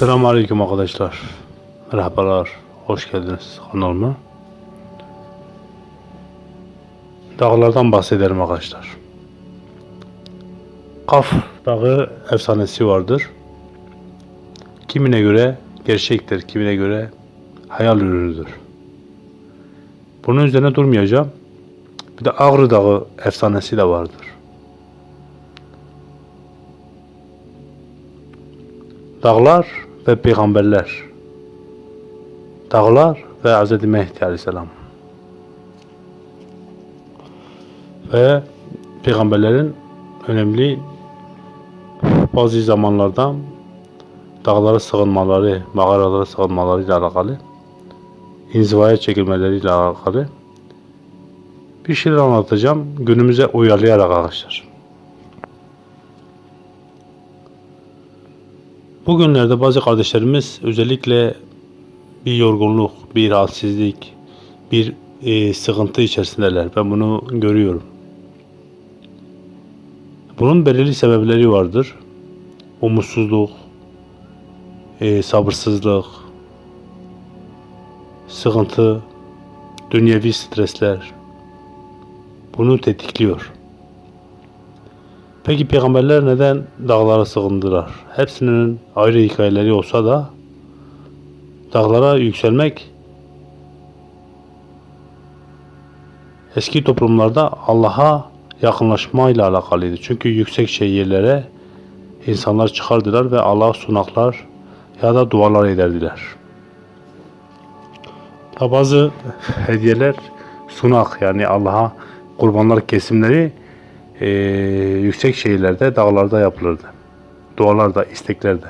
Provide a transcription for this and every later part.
Selamun Aleyküm arkadaşlar. Merhabalar. Hoş geldiniz kanalıma. Dağlardan bahsederim arkadaşlar. Kaf Dağı efsanesi vardır. Kimine göre gerçektir, kimine göre hayal ürünüdür. Bunun üzerine durmayacağım. Bir de Ağrı Dağı efsanesi de vardır. Dağlar ve peygamberler. Dağlar ve Hz. Mehdi Aleyhisselam. Ve peygamberlerin önemli bazı zamanlarda dağlara sığınmaları, mağaralara sığınmaları ile alakalı, inzivaya çekilmeleri ile alakalı bir şeyler anlatacağım. Günümüze uyarlayarak arkadaşlar. Bugünlerde bazı kardeşlerimiz özellikle bir yorgunluk, bir halsizlik, bir e, sıkıntı içerisindeler. Ben bunu görüyorum. Bunun belirli sebepleri vardır. Umutsuzluk, e, sabırsızlık, sıkıntı, dünyevi stresler bunu tetikliyor. Peki peygamberler neden dağlara sığındılar? Hepsinin ayrı hikayeleri olsa da dağlara yükselmek eski toplumlarda Allah'a yakınlaşmayla alakalıydı. Çünkü yüksek yerlere insanlar çıkardılar ve Allah'a sunaklar ya da dualar ederdiler. Bazı hediyeler sunak yani Allah'a kurbanlar kesimleri e, yüksek şehirlerde, dağlarda yapılırdı. Dualarda, isteklerde.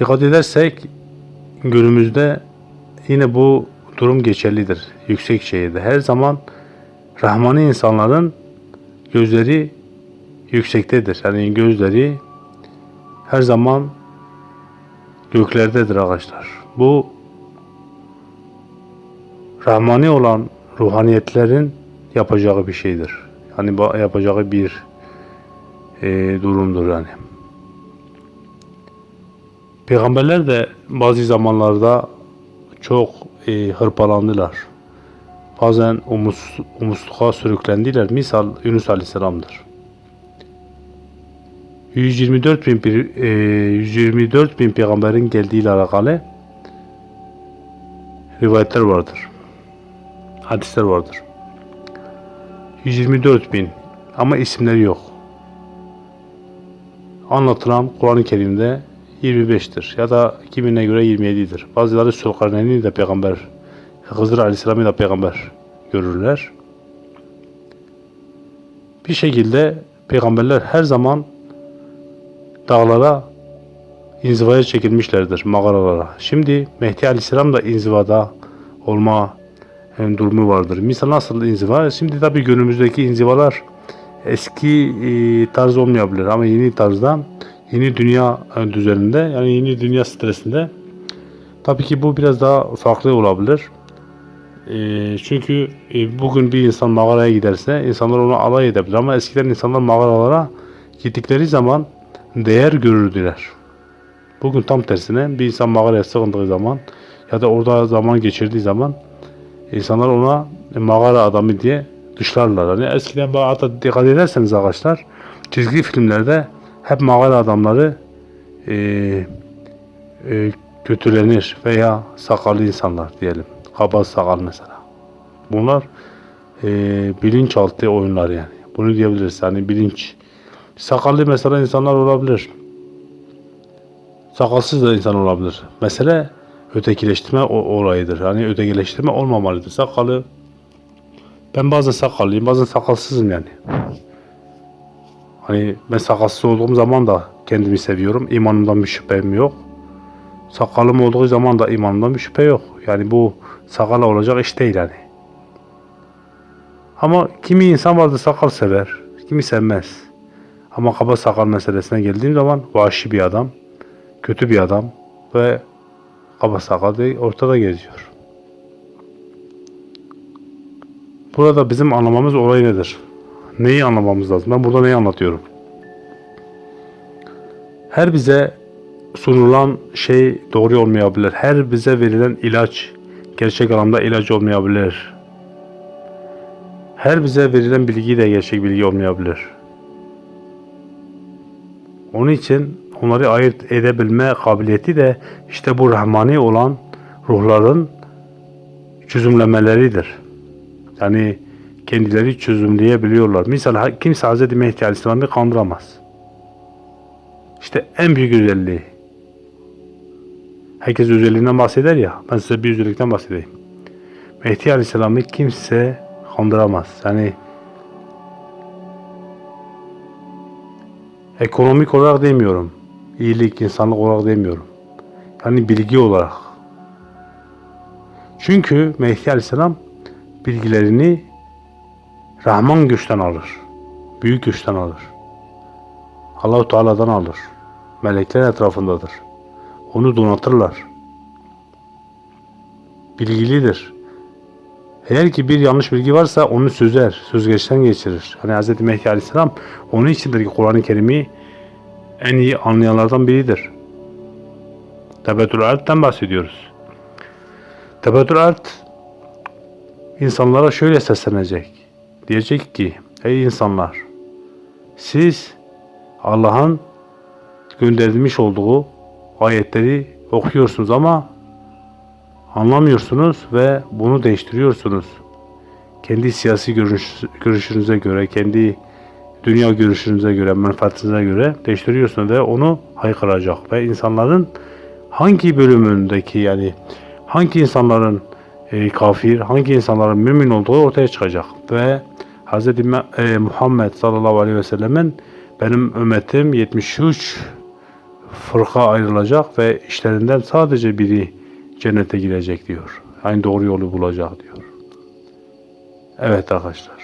Dikkat edersek günümüzde yine bu durum geçerlidir. Yüksek şehirde. Her zaman Rahmani insanların gözleri yüksektedir. Yani gözleri her zaman göklerdedir arkadaşlar. Bu Rahmani olan ruhaniyetlerin yapacağı bir şeydir. Yani ba- yapacağı bir e, durumdur yani. Peygamberler de bazı zamanlarda çok e, hırpalandılar. Bazen umut, umutsuzluğa sürüklendiler. Misal Yunus Aleyhisselam'dır. 124 bin, e, 124 bin peygamberin geldiğiyle alakalı rivayetler vardır. Hadisler vardır. 124 bin ama isimleri yok. Anlatılan Kur'an-ı Kerim'de 25'tir ya da kimine göre 27'dir. Bazıları Sülkarneyn'i de peygamber, Hızır Aleyhisselam'ı da peygamber görürler. Bir şekilde peygamberler her zaman dağlara inzivaya çekilmişlerdir, mağaralara. Şimdi Mehdi Aleyhisselam da inzivada olma durumu vardır. Misal nasıl inziva? Şimdi tabii günümüzdeki inzivalar eski e, tarz olmayabilir ama yeni tarzda yeni dünya e, düzeninde yani yeni dünya stresinde tabii ki bu biraz daha farklı olabilir. E, çünkü e, bugün bir insan mağaraya giderse insanlar onu alay edebilir ama eskiden insanlar mağaralara gittikleri zaman değer görürdüler. Bugün tam tersine bir insan mağaraya sığındığı zaman ya da orada zaman geçirdiği zaman insanlar ona mağara adamı diye dışlarlar. Hani eskiden hatta dikkat ederseniz arkadaşlar çizgi filmlerde hep mağara adamları e, e, kötülenir veya sakallı insanlar diyelim. Kaba sakal mesela. Bunlar e, bilinçaltı oyunlar yani. Bunu diyebiliriz. Yani bilinç. Sakallı mesela insanlar olabilir. Sakalsız da insan olabilir. Mesele ötekileştirme olayıdır. Hani ötekileştirme olmamalıdır. Sakalı ben bazen sakallıyım, bazen sakalsızım yani. Hani ben sakalsız olduğum zaman da kendimi seviyorum. İmanımdan bir şüphem yok. Sakalım olduğu zaman da imanımdan bir şüphe yok. Yani bu sakala olacak iş değil yani. Ama kimi insan vardır sakal sever, kimi sevmez. Ama kaba sakal meselesine geldiğim zaman vahşi bir adam, kötü bir adam ve kaba sakal değil, ortada geziyor. Burada bizim anlamamız olay nedir? Neyi anlamamız lazım? Ben burada neyi anlatıyorum? Her bize sunulan şey doğru olmayabilir. Her bize verilen ilaç gerçek anlamda ilaç olmayabilir. Her bize verilen bilgi de gerçek bilgi olmayabilir. Onun için onları ayırt edebilme kabiliyeti de işte bu rahmani olan ruhların çözümlemeleridir. Yani kendileri çözümleyebiliyorlar. Misal kimse Hz. Mehdi Aleyhisselam'ı kandıramaz. İşte en büyük özelliği. Herkes özelliğinden bahseder ya. Ben size bir özellikten bahsedeyim. Mehdi Aleyhisselam'ı kimse kandıramaz. Yani ekonomik olarak demiyorum. İyilik, insanlık olarak demiyorum. Yani bilgi olarak. Çünkü Mehdi Aleyhisselam bilgilerini Rahman güçten alır. Büyük güçten alır. Allahu Teala'dan alır. Melekler etrafındadır. Onu donatırlar. Bilgilidir. Eğer ki bir yanlış bilgi varsa onu sözer, süzgeçten geçirir. Hani Hz. Mehdi Aleyhisselam onun içindir ki Kur'an-ı Kerim'i en iyi anlayanlardan biridir. Tebetül Art'tan bahsediyoruz. Tebetül Art insanlara şöyle seslenecek. Diyecek ki, ey insanlar, siz Allah'ın gönderilmiş olduğu ayetleri okuyorsunuz ama anlamıyorsunuz ve bunu değiştiriyorsunuz. Kendi siyasi görüş, görüşünüze göre, kendi dünya görüşünüze göre, menfaatinize göre değiştiriyorsunuz ve onu haykıracak. Ve insanların hangi bölümündeki yani hangi insanların e, kafir, hangi insanların mümin olduğu ortaya çıkacak. Ve Hz. E, Muhammed sallallahu aleyhi ve sellemin benim ümmetim 73 fırka ayrılacak ve işlerinden sadece biri cennete girecek diyor. Aynı doğru yolu bulacak diyor. Evet arkadaşlar.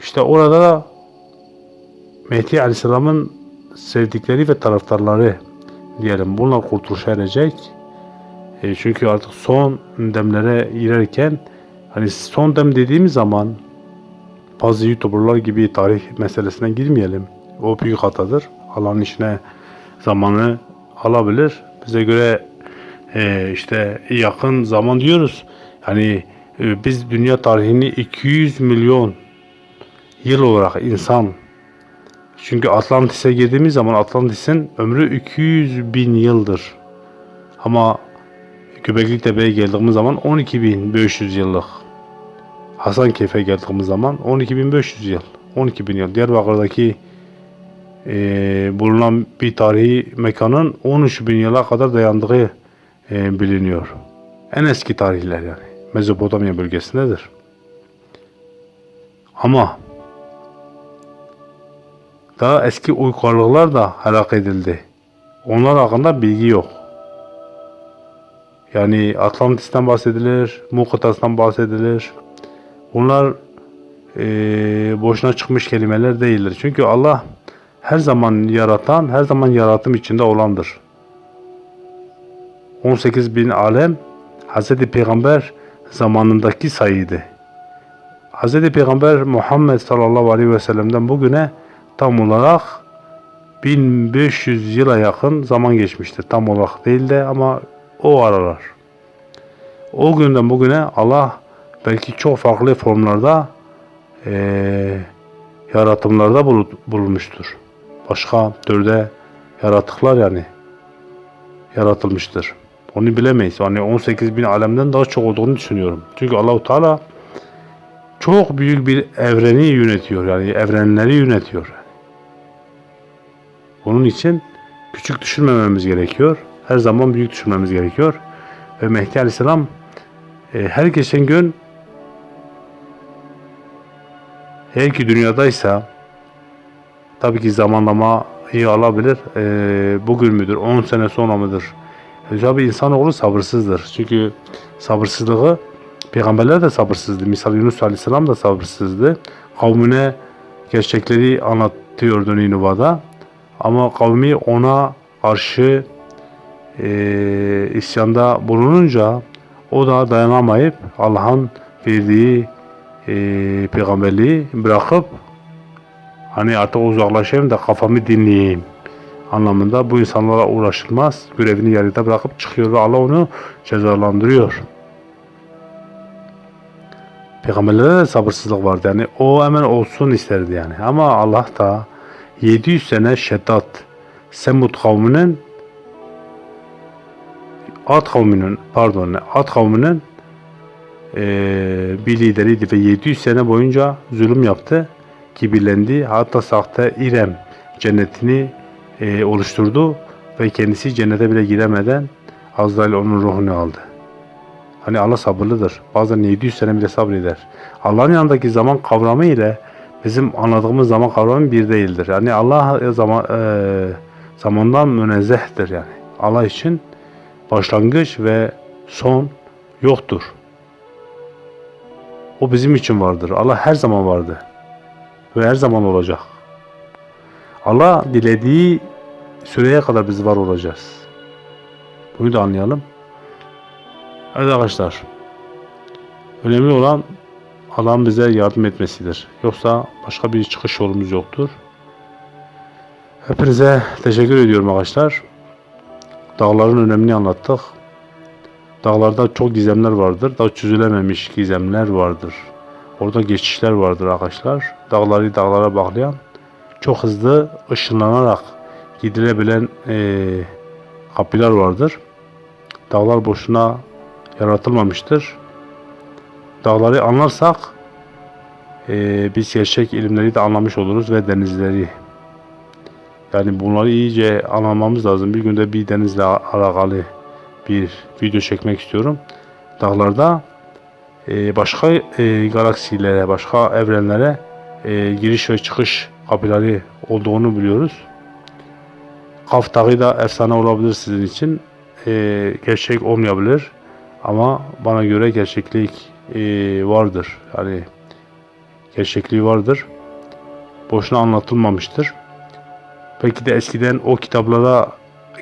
İşte orada da Mehdi Aleyhisselam'ın sevdikleri ve taraftarları diyelim bunlar kurtuluşa erecek. E, çünkü artık son demlere girerken hani son dem dediğimiz zaman bazı YouTuber'lar gibi tarih meselesine girmeyelim. O büyük hatadır. Allah'ın işine zamanı alabilir. Bize göre e, işte yakın zaman diyoruz. Hani e, biz dünya tarihini 200 milyon yıl olarak insan çünkü Atlantis'e girdiğimiz zaman Atlantis'in ömrü 200 bin yıldır. Ama Göbekli Tepe'ye geldiğimiz zaman 12.500 yıllık. Hasankeyf'e geldiğimiz zaman 12.500 yıl. 12.000 yıl. Diyarbakır'daki e, bulunan bir tarihi mekanın 13.000 yıla kadar dayandığı e, biliniyor. En eski tarihler yani. Mezopotamya bölgesindedir. Ama daha eski uygarlıklar da helak edildi. Onlar hakkında bilgi yok. Yani Atlantis'ten bahsedilir, Mu kıtasından bahsedilir. Bunlar e, boşuna çıkmış kelimeler değildir. Çünkü Allah her zaman yaratan, her zaman yaratım içinde olandır. 18 bin alem Hz. Peygamber zamanındaki sayıydı. Hz. Peygamber Muhammed sallallahu aleyhi ve sellem'den bugüne tam olarak 1500 yıla yakın zaman geçmiştir. Tam olarak değil de ama o aralar. O günden bugüne Allah belki çok farklı formlarda e, yaratımlarda bulunmuştur. Başka türde yaratıklar yani yaratılmıştır. Onu bilemeyiz. Hani 18 bin alemden daha çok olduğunu düşünüyorum. Çünkü Allahu Teala çok büyük bir evreni yönetiyor. Yani evrenleri yönetiyor. Onun için küçük düşünmememiz gerekiyor. Her zaman büyük düşünmemiz gerekiyor. Ve Mehdi Aleyhisselam e, her geçen gün eğer ki dünyadaysa tabii ki zamanlama iyi alabilir. E, bugün müdür, 10 sene sonra mıdır? E, tabii insanoğlu sabırsızdır. Çünkü sabırsızlığı peygamberler de sabırsızdı. Misal Yunus Aleyhisselam da sabırsızdı. Kavmine gerçekleri anlatıyordu Ninuva'da. Ama kavmi ona karşı e, isyanda bulununca o da dayanamayıp Allah'ın verdiği e, peygamberliği bırakıp hani artık uzaklaşayım da kafamı dinleyeyim. anlamında bu insanlara uğraşılmaz. Görevini yarıda bırakıp çıkıyor ve Allah onu cezalandırıyor. Peygamberlere de sabırsızlık vardı. Yani o hemen olsun isterdi yani. Ama Allah da 700 sene şeddat Semud kavminin Ad kavminin pardon Ad kavminin eee, bir lideriydi ve 700 sene boyunca zulüm yaptı. Kibirlendi. Hatta sahte İrem cennetini eee, oluşturdu ve kendisi cennete bile giremeden Azrail onun ruhunu aldı. Hani Allah sabırlıdır. Bazen 700 sene bile sabreder. Allah'ın yanındaki zaman kavramı ile bizim anladığımız zaman kavramı bir değildir. Yani Allah zaman eee, zamandan münezzehtir yani. Allah için başlangıç ve son yoktur. O bizim için vardır. Allah her zaman vardı. Ve her zaman olacak. Allah dilediği süreye kadar biz var olacağız. Bunu da anlayalım. Evet arkadaşlar. Önemli olan Allah'ın bize yardım etmesidir. Yoksa başka bir çıkış yolumuz yoktur. Hepinize teşekkür ediyorum arkadaşlar. Dağların önemini anlattık. Dağlarda çok gizemler vardır. Daha çözülememiş gizemler vardır. Orada geçişler vardır arkadaşlar. Dağları dağlara bağlayan çok hızlı ışınlanarak gidilebilen eee kapılar vardır. Dağlar boşuna yaratılmamıştır. Dağları anlarsak eee, biz gerçek ilimleri de anlamış oluruz ve denizleri. Yani bunları iyice anlamamız lazım. Bir günde bir denizle alakalı bir video çekmek istiyorum. Dağlarda e, başka e, galaksilere, başka evrenlere e, giriş ve çıkış kapıları olduğunu biliyoruz. Kaf Dağı da efsane olabilir sizin için. E, gerçek olmayabilir. Ama bana göre gerçeklik e, vardır. Yani gerçekliği vardır. Boşuna anlatılmamıştır. Belki de eskiden o kitaplara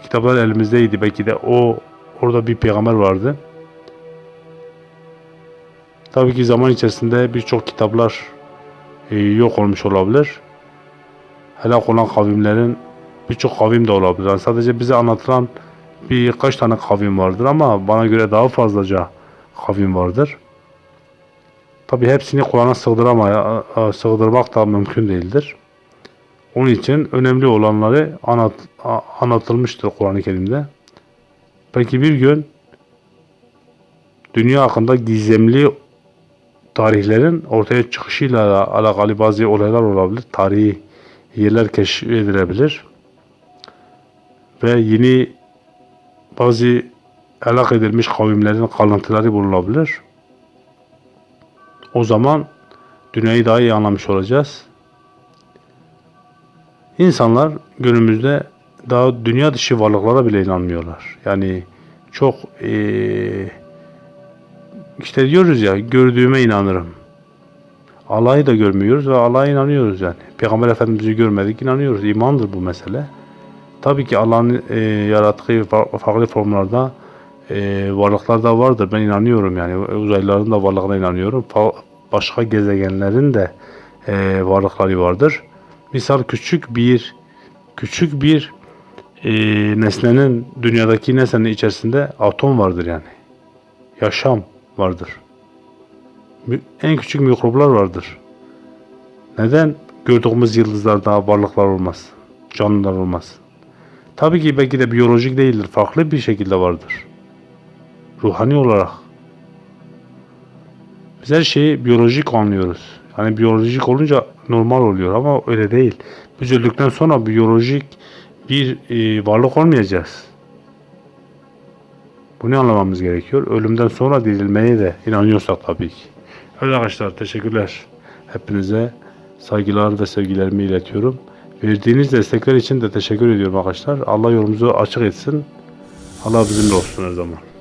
kitaplar elimizdeydi. Belki de o orada bir peygamber vardı. Tabii ki zaman içerisinde birçok kitaplar e, yok olmuş olabilir. Helak olan kavimlerin birçok kavim de olabilir. Yani sadece bize anlatılan birkaç tane kavim vardır ama bana göre daha fazlaca kavim vardır. Tabii hepsini Kur'an'a sığdırmak da mümkün değildir. Onun için önemli olanları anlat, anlatılmıştır Kur'an-ı Kerim'de. Belki bir gün dünya hakkında gizemli tarihlerin ortaya çıkışıyla alakalı bazı olaylar olabilir. Tarihi yerler keşfedilebilir. Ve yeni bazı helak edilmiş kavimlerin kalıntıları bulunabilir. O zaman dünyayı daha iyi anlamış olacağız. İnsanlar günümüzde daha dünya dışı varlıklara bile inanmıyorlar. Yani çok eee, işte diyoruz ya gördüğüme inanırım. Allah'ı da görmüyoruz ve Allah'a inanıyoruz yani. Peygamber Efendimiz'i görmedik inanıyoruz. İmandır bu mesele. Tabii ki Allah'ın eee, yarattığı fa- farklı formlarda eee varlıklar da vardır. Ben inanıyorum yani. Uzaylıların da varlığına inanıyorum. Fa- başka gezegenlerin de eee, varlıkları vardır. Misal küçük bir küçük bir eee, nesnenin dünyadaki nesnenin içerisinde atom vardır yani. Yaşam vardır. En küçük mikroplar vardır. Neden gördüğümüz yıldızlarda varlıklar olmaz? Canlılar olmaz. Tabii ki belki de biyolojik değildir. Farklı bir şekilde vardır. Ruhani olarak. Biz her şeyi biyolojik anlıyoruz. Hani biyolojik olunca normal oluyor ama öyle değil. Biz öldükten sonra biyolojik bir e, varlık olmayacağız. Bunu anlamamız gerekiyor. Ölümden sonra dirilmeye de inanıyorsak tabii ki. Evet arkadaşlar teşekkürler. Hepinize saygılar ve sevgilerimi iletiyorum. Verdiğiniz destekler için de teşekkür ediyorum arkadaşlar. Allah yolumuzu açık etsin. Allah bizimle olsun her zaman.